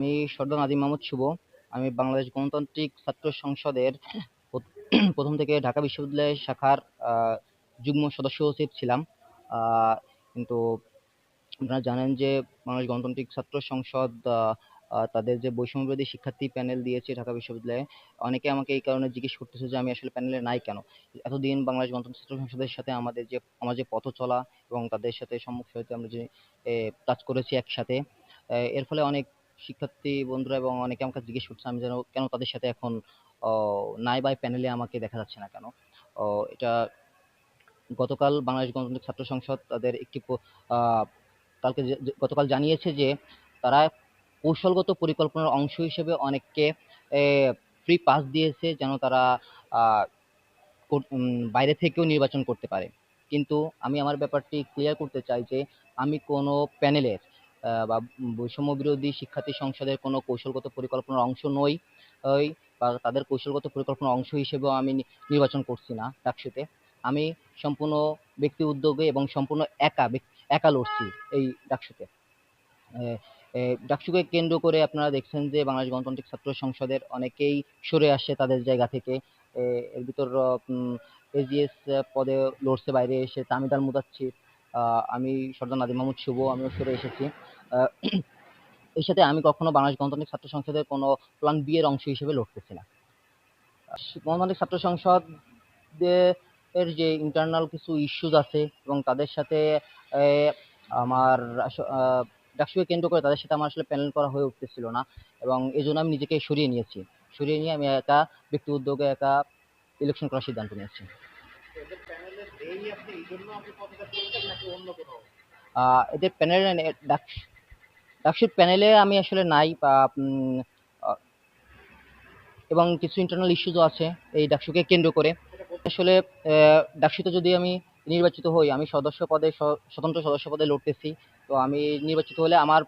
আমি সর্দার নাদিম মাহমুদ শুভ। আমি বাংলাদেশ গণতান্ত্রিক ছাত্র সংসদের প্রথ- প্রথম থেকে ঢাকা বিশ্ববিদ্যালয় শাখার যুগ্ম সদস্য সচিব ছিলাম। কিন্তু আপনারা জানেন যে বাংলাদেশ গণতান্ত্রিক ছাত্র সংসদ তাদের যে বৈষম্যবাদী শিক্ষার্থী প্যানেল দিয়েছে ঢাকা বিশ্ববিদ্যালয়ে, অনেকে আমাকে এই কারণে জিজ্ঞেস করতেছে যে আমি আসলে প্যানেলে নাই কেন? এতদিন বাংলাদেশ গণতন্ত্র ছাত্র সংসদের সাথে আমাদের যে, আমার যে পথ চলা এবং তাদের সাথে সম্মুখ সারিতে আমরা যে কাজ করেছি একসাথে এর ফলে অনেক শিক্ষার্থী বন্ধুরা এবং অনেকে আমাকে জিজ্ঞেস করছে, আমি যেন কেন তাদের সাথে এখন নাই বাই প্যানেলে আমাকে দেখা যাচ্ছে না কেন? এটা গতকাল বাংলাদেশ গণতান্ত্রিক ছাত্র সংসদ তাদের একটি কালকে গতকাল জানিয়েছে যে, তারা কৌশলগত পরিকল্পনার অংশ হিসেবে অনেককে ফ্রি পাস দিয়েছে যেন তারা বাইরে থেকেও নির্বাচন করতে পারে। কিন্তু আমি আমার ব্যাপারটি ক্লিয়ার করতে চাই যে, আমি কোনো প্যানেলের বা বৈষম্য বিরোধী শিক্ষার্থী সংসদের কোনো কৌশলগত পরিকল্পনার অংশ নই বা তাদের কৌশলগত পরিকল্পনার অংশ হিসেবেও আমি নির্বাচন করছি না ডাকসুতে আমি সম্পূর্ণ ব্যক্তি উদ্যোগে এবং সম্পূর্ণ একা একা লড়ছি এই ডাকসুতে ডাকসুকে কেন্দ্র করে আপনারা দেখছেন যে বাংলাদেশ গণতান্ত্রিক ছাত্র সংসদের অনেকেই সরে আসে তাদের জায়গা থেকে। এর ভিতর এজিএস পদে লড়ছে বাইরে এসে তামিদ আল মুদাচ্ছির। আহ, আমি সর্দার নাদিম মাহমুদ শুভ আমিও সরে এসেছি। এর সাথে আমি কখনো বাংলাদেশ গণতান্ত্রিক ছাত্র সংসদের কোনো প্ল্যান বি এর অংশ হিসেবে লড়তেছি না। গণতান্ত্রিক ছাত্র সংসদ এর যে ইন্টারনাল কিছু ইস্যুজ আছে এবং তাদের সাথে আমার ডাকসুকে কেন্দ্র করে তাদের সাথে আমার আসলে প্যানেল করা হয়ে উঠতেছিল না এবং এই জন্য আমি নিজেকে সরিয়ে নিয়েছি। সরিয়ে নিয়ে আমি একা ব্যক্তি উদ্যোগে একা ইলেকশন করার সিদ্ধান্ত নিয়েছি। এদের প্যানেল ডাকসুর প্যানেলে আমি আসলে নাই এবং কিছু ইন্টারনাল ইস্যুজও আছে এই ডাকসুকে কেন্দ্র করে। আসলে ডাকসুতে যদি আমি নির্বাচিত হই, আমি সদস্য পদে স্বতন্ত্র সদস্য পদে লড়তেছি। তো আমি নির্বাচিত হলে আমার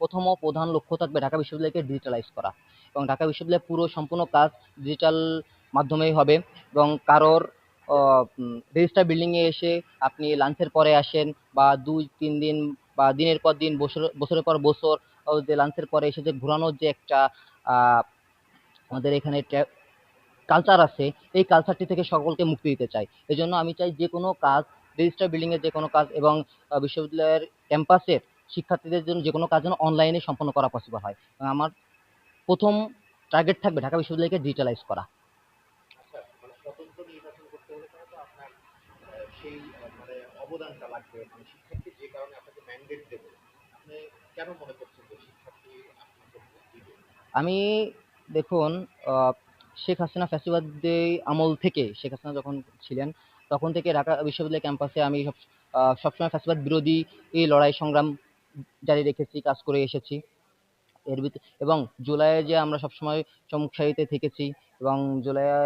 প্রথম প্রধান লক্ষ্য থাকবে ঢাকা বিশ্ববিদ্যালয়কে ডিজিটালাইজ করা। এবং ঢাকা বিশ্ববিদ্যালয়ের পুরো সম্পূর্ণ কাজ ডিজিটাল মাধ্যমেই হবে এবং কারোর রেজিস্টার বিল্ডিংয়ে এসে আপনি লাঞ্চের পরে আসেন বা দুই, তিন দিন বা দিনের পর দিন, বছর, বছরের পর বছর যে লাঞ্চের পরে এসে যে ঘোরানোর যে একটা আমাদের এখানে কালচার আছে, এই কালচারটি থেকে সকলকে মুক্তি দিতে চাই। এই জন্য আমি চাই যে কোনো কাজ রেজিস্টার বিল্ডিং এর যে কোনো কাজ এবং বিশ্ববিদ্যালয়ের ক্যাম্পাসের শিক্ষার্থীদের জন্য যে কোনো কাজ যেন অনলাইনে সম্পন্ন করা পসিবল হয়। আমার প্রথম টার্গেট থাকবে ঢাকা বিশ্ববিদ্যালয়কে ডিজিটালাইজ করা আচ্ছা মানে স্বতন্ত্র নির্বাচন করতে হলে তাহলে তো আপনার আহ, সেই মানে অবদানটা লাগবে। মানে শিক্ষার্থী যে কারণে আপনাকে ম্যান্ডেট দেবে, আপনি কেন মনে করছেন যে শিক্ষার্থী আমি, দেখুন শেখ হাসিনা ফ্যাসিবাদী আমল থেকে, শেখ হাসিনা যখন ছিলেন, তখন থেকে ঢাকা বিশ্ববিদ্যালয় ক্যাম্পাসে আমি সব সবসময় ফ্যাসিবাদ বিরোধী এই লড়াই সংগ্রাম জারি রেখেছি, কাজ করে এসেছি। এর ভিতর এবং জুলাইয়ে যে আমরা সবসময় সম্মুখ সারিতে থেকেছি, এবং জুলাইয়ে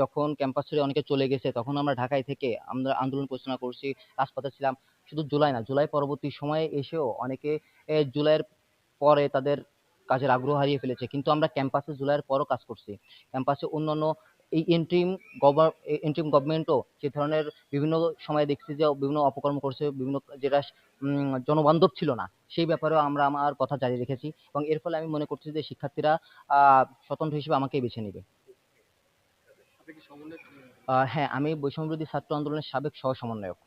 যখন ক্যাম্পাস ছেড়ে অনেকে চলে গেছে, তখন আমরা ঢাকায় থেকে আমরা আন্দোলন পরিচালনা করছি, রাজপথে ছিলাম, শুধু জুলাই না, জুলাই পরবর্তী সময়ে এসেও অনেকে জুলাইয়ের পরে তাদের কাজের আগ্রহ হারিয়ে ফেলেছে। কিন্তু আমরা ক্যাম্পাসে জুলাইয়ের পরও কাজ করছি। ক্যাম্পাসে অন্যান্য এই ইন্ট্রিম গভর্ন ইন্ট্রিম গভর্নমেন্টও যে ধরনের বিভিন্ন সময় দেখছি যে, বিভিন্ন অপকর্ম করছে, বিভিন্ন যেটা জনবান্ধব ছিল না, সেই ব্যাপারেও আমরা আমার কথা জারি রেখেছি এবং এর ফলে আমি মনে করছি যে, শিক্ষার্থীরা স্বতন্ত্র হিসেবে আমাকেই বেছে নেবে। হ্যাঁ আমি বৈষম্য বিরোধী ছাত্র আন্দোলনের সাবেক সহ সমন্বয়ক